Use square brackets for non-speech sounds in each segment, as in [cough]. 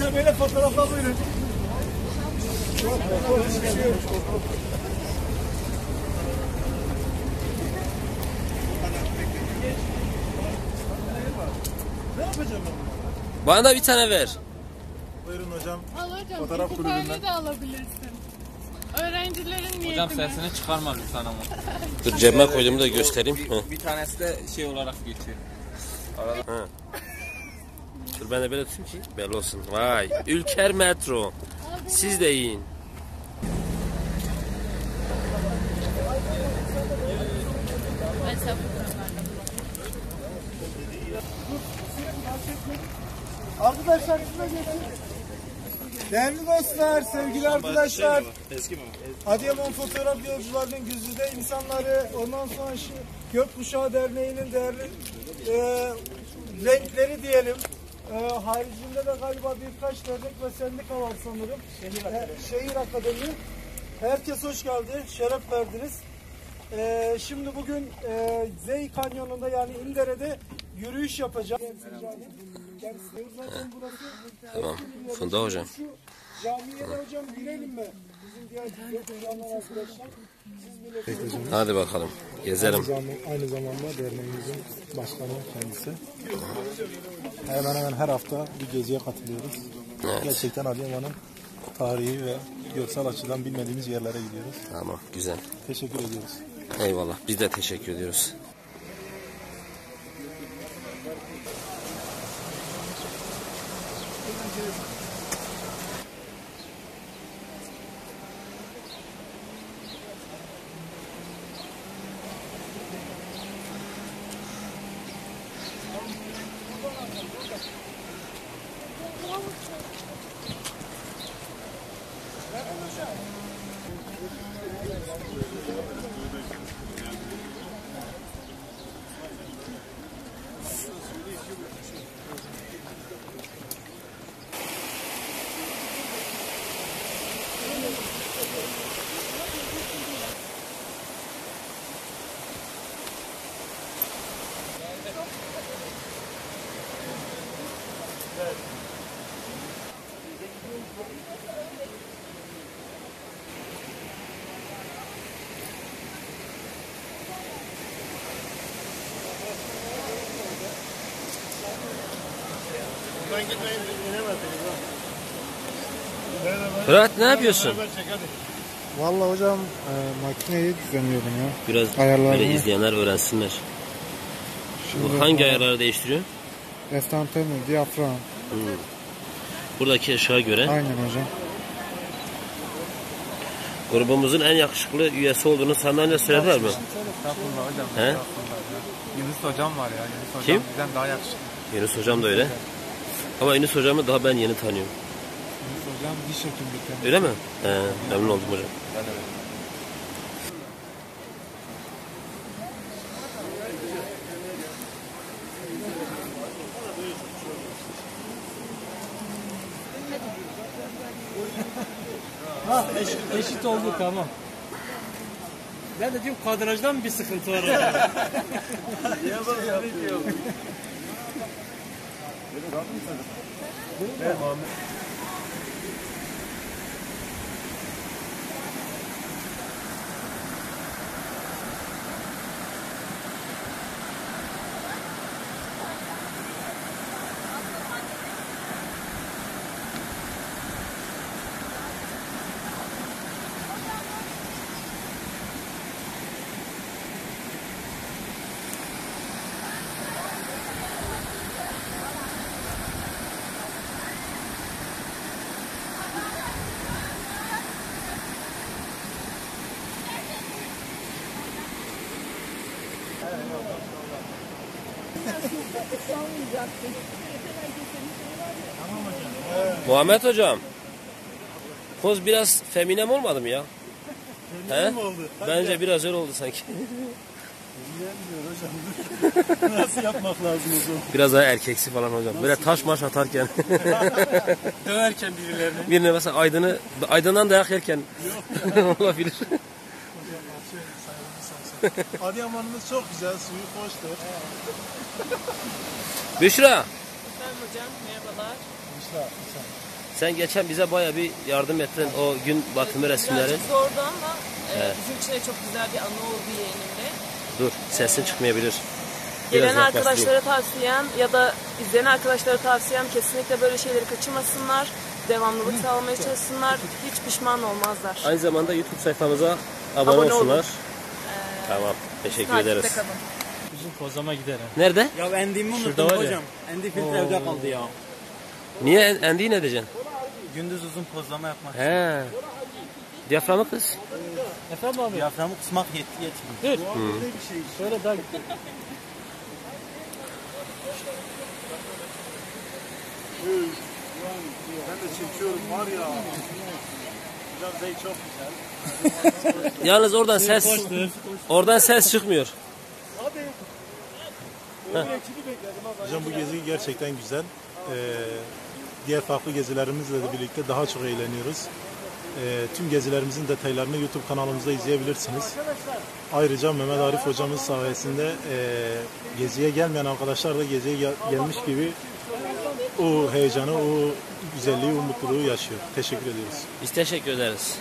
Böyle fotoğrafla buyurun. Ne yapacağım ben? Bana da bir tane ver. Buyurun hocam. Al hocam. Fotoğraf iki kulübünden. tane de alabilirsin. Öğrencilerin niyetine. Hocam sesini çıkarma lütfen ama. Dur cebime koyduğumu da göstereyim. Heh. Bir tanesi de şey olarak geçiyor. Dur ben de böyle tutayım ki belli olsun. Vay. Ülker Metro. Siz de yiyin. Arkadaşlar size geçin. Değerli dostlar, sevgili arkadaşlar. Eski mi? Adıyaman Fotoğraf Yolcularının Güzide insanları, ondan sonra şu Gökkuşağı Derneği'nin değerli e, renkleri diyelim. E, haricinde de galiba birkaç dernek ve sendika var sanırım. Şehir Akademi. şehir Akademi. Herkes hoş geldi, şeref verdiniz. E, şimdi bugün e, Zey Kanyonu'nda yani İldere'de yürüyüş yapacağız. Tamam. Funda hocam. camiye de hocam girelim mi? Bizim diğer arkadaşlar. Siz bilirsiniz. Hadi bakalım. Gezelim. Zam- Aynı zamanda derneğimizin başkanı kendisi. Hemen hemen her hafta bir geziye katılıyoruz. Evet. Gerçekten Adıyaman'ın tarihi ve görsel açıdan bilmediğimiz yerlere gidiyoruz. Tamam güzel. Teşekkür ediyoruz. Eyvallah. Biz de teşekkür ediyoruz. Ben gitmeyin inemezsiniz. Fırat ne yapıyorsun? Vallahi hocam e, makineyi düzenliyordum ya. Biraz Ayarlarını- böyle izleyenler öğrensinler. Bu Şimdi hangi ayarları değiştiriyor? Estantemi, diyafram. Buradaki ışığa göre. Aynen hocam. Grubumuzun en yakışıklı üyesi olduğunu senden önce söylediler mi? Estağfurullah hocam. He? Yunus hocam var ya. Yunus hocam Kim? bizden daha yakışıklı. Yunus hocam da öyle. Ama Yunus hocamı daha ben yeni tanıyorum. Yunus hocam diş hekimliği kendisi. Öyle mi? He, memnun oldum hocam. Ha eşit, eşit oldu tamam. Ben de diyorum kadrajdan mı bir sıkıntı var [laughs] [laughs] orada? Muhammed hocam. Poz biraz feminem olmadı mı ya? He? mi oldu? Bence biraz öyle oldu sanki. [laughs] Nasıl yapmak lazım o zaman? Biraz daha erkeksi falan hocam. Böyle taş maş atarken. [laughs] Döverken birilerini. Birine mesela Aydın'ı Aydın'dan dayak yerken [laughs] olabilir. [laughs] Adıyaman'ımız çok güzel, suyu hoştur. Büşra Efendim hocam merhabalar. Sen geçen bize baya bir yardım ettin o gün batımı resimleri. Birazcık zordu ama e, bizim için de çok güzel bir anı oldu yeğenimle. Dur sesin çıkmayabilir. Biraz Gelen yaklaştırayım. arkadaşlara tavsiyem ya da izleyen arkadaşlara tavsiyem kesinlikle böyle şeyleri kaçırmasınlar. Devamlılık sağlamaya çalışsınlar. Hiç pişman olmazlar. Aynı zamanda YouTube sayfamıza abone, Abone olun. olsunlar. Tamam. Teşekkür Takipte ederiz. kalın. Bizim kozlama gider ha. Nerede? Ya endimi unuttum var ya. hocam. Endi filtre evde kaldı ya. Niye en- endiği ne edeceksin? Gündüz uzun pozlama yapmak. He. Diyaframı kız. Efendim abi? Diyaframı kısmak yet yetmiyor. Dur. Şöyle daha Ben de çekiyorum var ya. Zey çok güzel. Yalnız oradan ses Hoştur. oradan ses çıkmıyor. Hocam bu gezi gerçekten güzel. Ee, diğer farklı gezilerimizle de birlikte daha çok eğleniyoruz. Ee, tüm gezilerimizin detaylarını YouTube kanalımızda izleyebilirsiniz. Ayrıca Mehmet Arif hocamız sayesinde e, geziye gelmeyen arkadaşlar da geziye gel- gelmiş gibi o heyecanı, o güzelliği, o mutluluğu yaşıyor. Teşekkür ediyoruz. Biz teşekkür ederiz.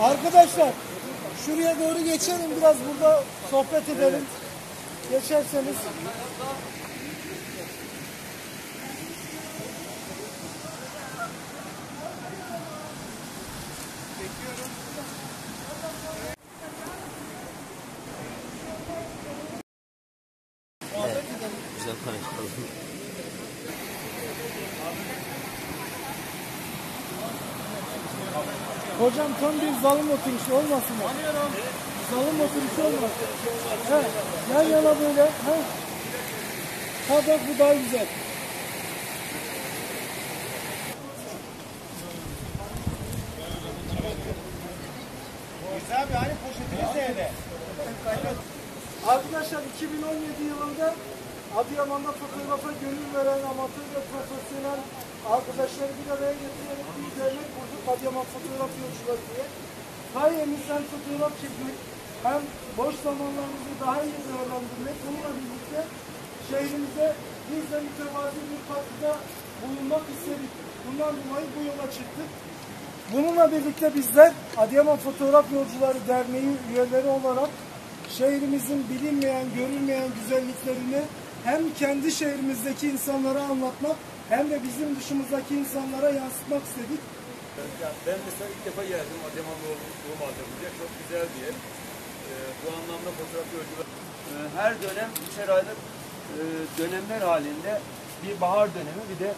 Arkadaşlar şuraya doğru geçelim biraz burada sohbet edelim. Geçerseniz. Güzel konuşalım. Hocam tam bir zalim oturuşu olmasın mı? Zalim oturuşu olmasın. He, yan yana böyle. He. Ha bak bu daha güzel. Arkadaşlar 2017 yılında Adıyaman'da fotoğrafa gönül veren amatör ve profesyonel arkadaşları bir araya getirerek bir dernek kurduk Adıyaman Fotoğraf Yolcuları diye. İnsan fotoğraf çekmek hem boş zamanlarımızı daha iyi değerlendirmek bununla birlikte şehrimize biz de mütevazi bir katkıda bulunmak istedik. Bundan dolayı bu yola çıktık. Bununla birlikte bizler Adıyaman Fotoğraf Yolcuları Derneği üyeleri olarak şehrimizin bilinmeyen, görülmeyen güzelliklerini hem kendi şehrimizdeki insanlara anlatmak hem de bizim dışımızdaki insanlara yansıtmak istedik. Ben mesela ilk defa geldim Adıyaman doğum buraya. Çok güzel bir yer. Ee, bu anlamda fotoğraf yolcular. Ee, her dönem üçer aylık e, dönemler halinde bir bahar dönemi bir de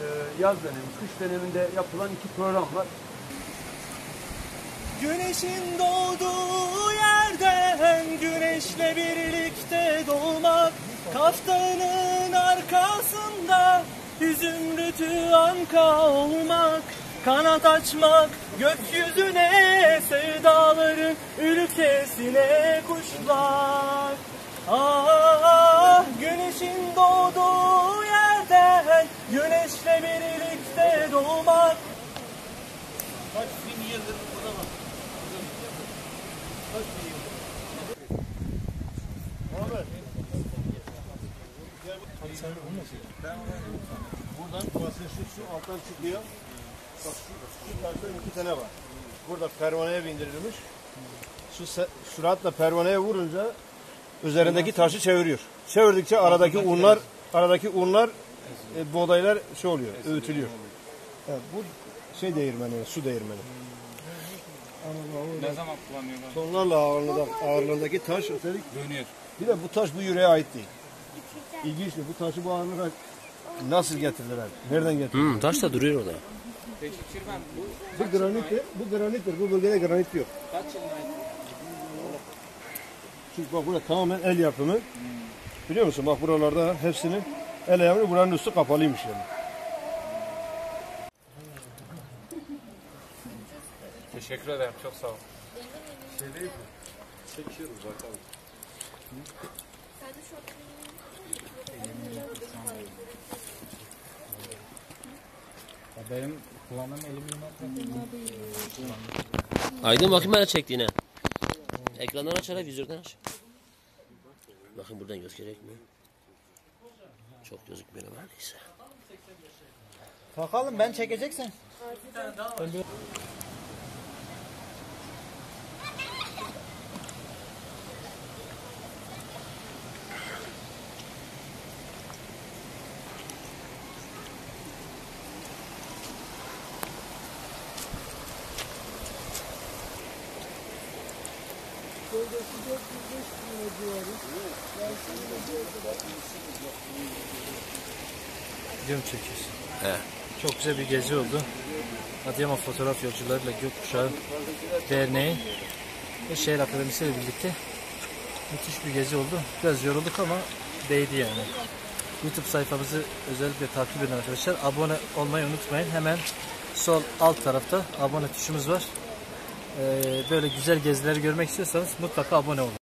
e, yaz dönemi, kış döneminde yapılan iki program var. Güneşin doğduğu yerden güneşle birlikte doğmak Kaftanın arkasında hüzün anka olmak. Kanat açmak gökyüzüne sevdaların ülkesine kuşlar. Ah güneşin doğduğu yerden güneşle birlikte doğmak Buradan basın şu, şu alttan çıkıyor. Bak şu, şu iki tane var. Burada pervaneye bindirilmiş. Şu se- süratle pervaneye vurunca üzerindeki taşı çeviriyor. Çevirdikçe aradaki unlar aradaki unlar e, buğdaylar şey oluyor, öğütülüyor. Evet, bu şey değirmeni, su değirmeni. Ne zaman kullanıyorlar? Tonlarla ağırlığında, ağırlığındaki taş ötelik. Dönüyor. Bir de bu taş bu yüreğe ait değil. İlginçtir. Bu taşı bu ağırlığa nasıl getirdiler? Nereden getirdiler? Hmm, taş da duruyor orada. Peki bu Bu granittir. Bu granittir. Bu bölgede granit yok. kaç yılına? Çünkü bak burada tamamen el yapımı. Biliyor musun? Bak buralarda hepsini el yapımı. Buranın üstü kapalıymış yani. Teşekkür ederim. Çok sağ ol. Benim kullandığım elim Aydın bakayım bana çektiğine. Ekrandan aç hele vizörden aç. Bakın buradan gözükecek mi? Çok gözükmüyor ama neyse. Bakalım ben çekeceksin. Video mu çekiyorsun? He. Çok güzel bir gezi oldu. Adıyaman Fotoğraf Yolcularıyla Gökkuşağı Derneği ve Şehir Akademisi ile birlikte müthiş bir gezi oldu. Biraz yorulduk ama değdi yani. YouTube sayfamızı özellikle takip edin arkadaşlar. Abone olmayı unutmayın. Hemen sol alt tarafta abone tuşumuz var. Ee, böyle güzel gezileri görmek istiyorsanız mutlaka abone olun.